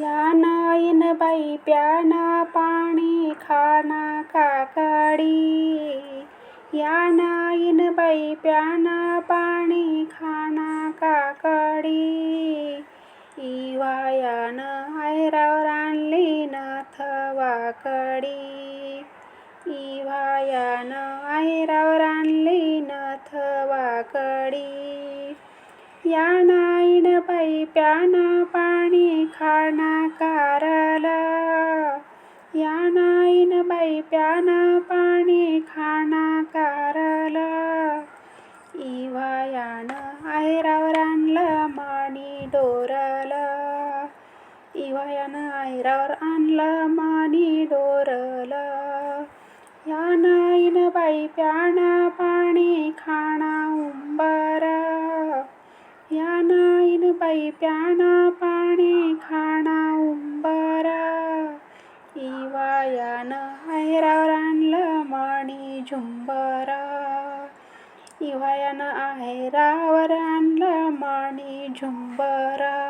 या नाईन बाई प्याना पाणी खाना काकडी. या नाईन बाई प्याना पाणी खाना काकडी. इवायानं आयरावर आणली नथवाकडी इवायानं आयरावर आणली नथवाकडी या नाईन बाई प्याना पाणी खाना कारला. या नाईन बाई प्याना पाणी खाना कारला. इवायानं आयरावर आणलं माणी डोरला. इवायानं आयरावर आणलं माणी डोरला. या नाईन बाई प्याना पाणी खाणा या नाईन बाई प्याना पाणी खाणा उंबरा। इवायानं आहेरावर आणलं मणी झुंबरा। इवायानं आहेरावर आणलं माणी झुंबारा।